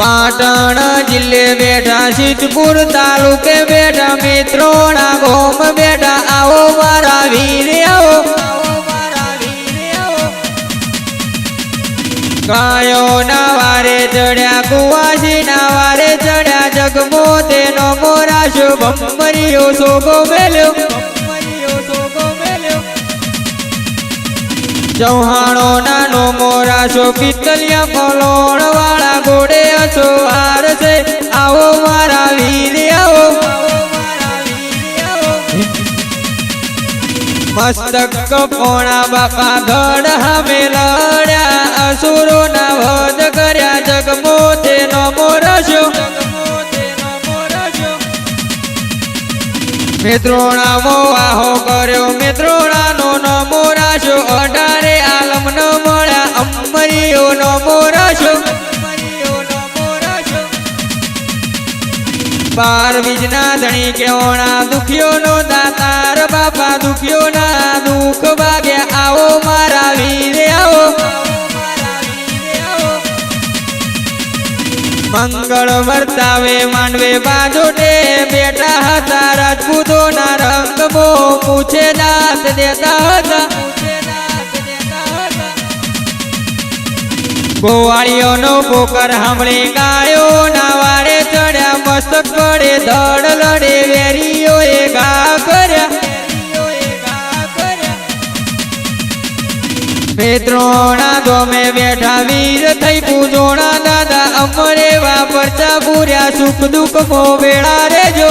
પાટણ જિલ્લે બેઠા સિદ્ધપુર તાલુકે બેઠા મિત્રોના ગોમ બેઠા. આવો મારા વીર ગાયો ના વારે ચડ્યા કુવાસી ના વારે ચડ્યા. જગમો તેનો મોરા શુભમ, મરિયો સોગો મેલ્યો. ચૌહાણો નાનો મોરા છો, પિત્તલિયા કલોણ વાળા ઘોડે અછો, હાર છે, આવો મારા વીર આવો મસ્તક પોણા બાપા ગઢ હમે લડ્યા અસુરો ના વધ કર્યા જગમો તેનો મોરશો મિત્રોણા મોવાહો કર્યો, મિત્રોણાનો નમો રાશો અઢારે બાર બીજના ધણી કેવણા દુખ્યોનો દાતાર બાપા દુખ્યોના દુઃખ ભાગ્યા આવો મારા વીરે આવો મંગળ વર્તાવે માંડવે બાજોટે બેઠા હતા રાજપૂતોના રંગમો પૂછે દાંત દેતા હતા ગોવાળીઓનો પોકર સાંભળી ગાયો ના વારે ચડ્યા મસ્તક પડે ધડ લડે, વેરીઓએ ઘા કર્યા. મિત્રોણા ગમે બેઠા વીર થઈ પૂજોણા દાદા અમરે વાપરતા પૂર્યા, સુખ દુઃખ મો વેળા રેજો.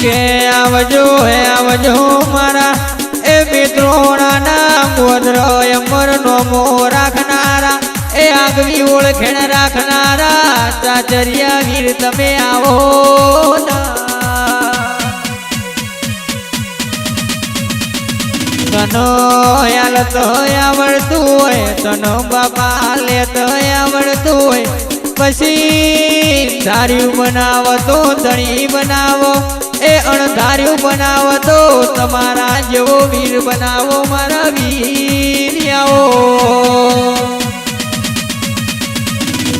કે આવજો, હે આવજો મારા. એ મિત્રોણા ના ગોત્ર આગવી ઓળખેણ રાખનારા ચાચરિયા વીર તમે આવો તનો યાલ તો આવડતું હોય, તનો બાપા લે તો આવડતું હોય. પછી ધાર્યું બનાવો તો ધણી બનાવો, એ અણધાર્યું બનાવો તો તમારા જેવો વીર બનાવો, મારા વીર આવો.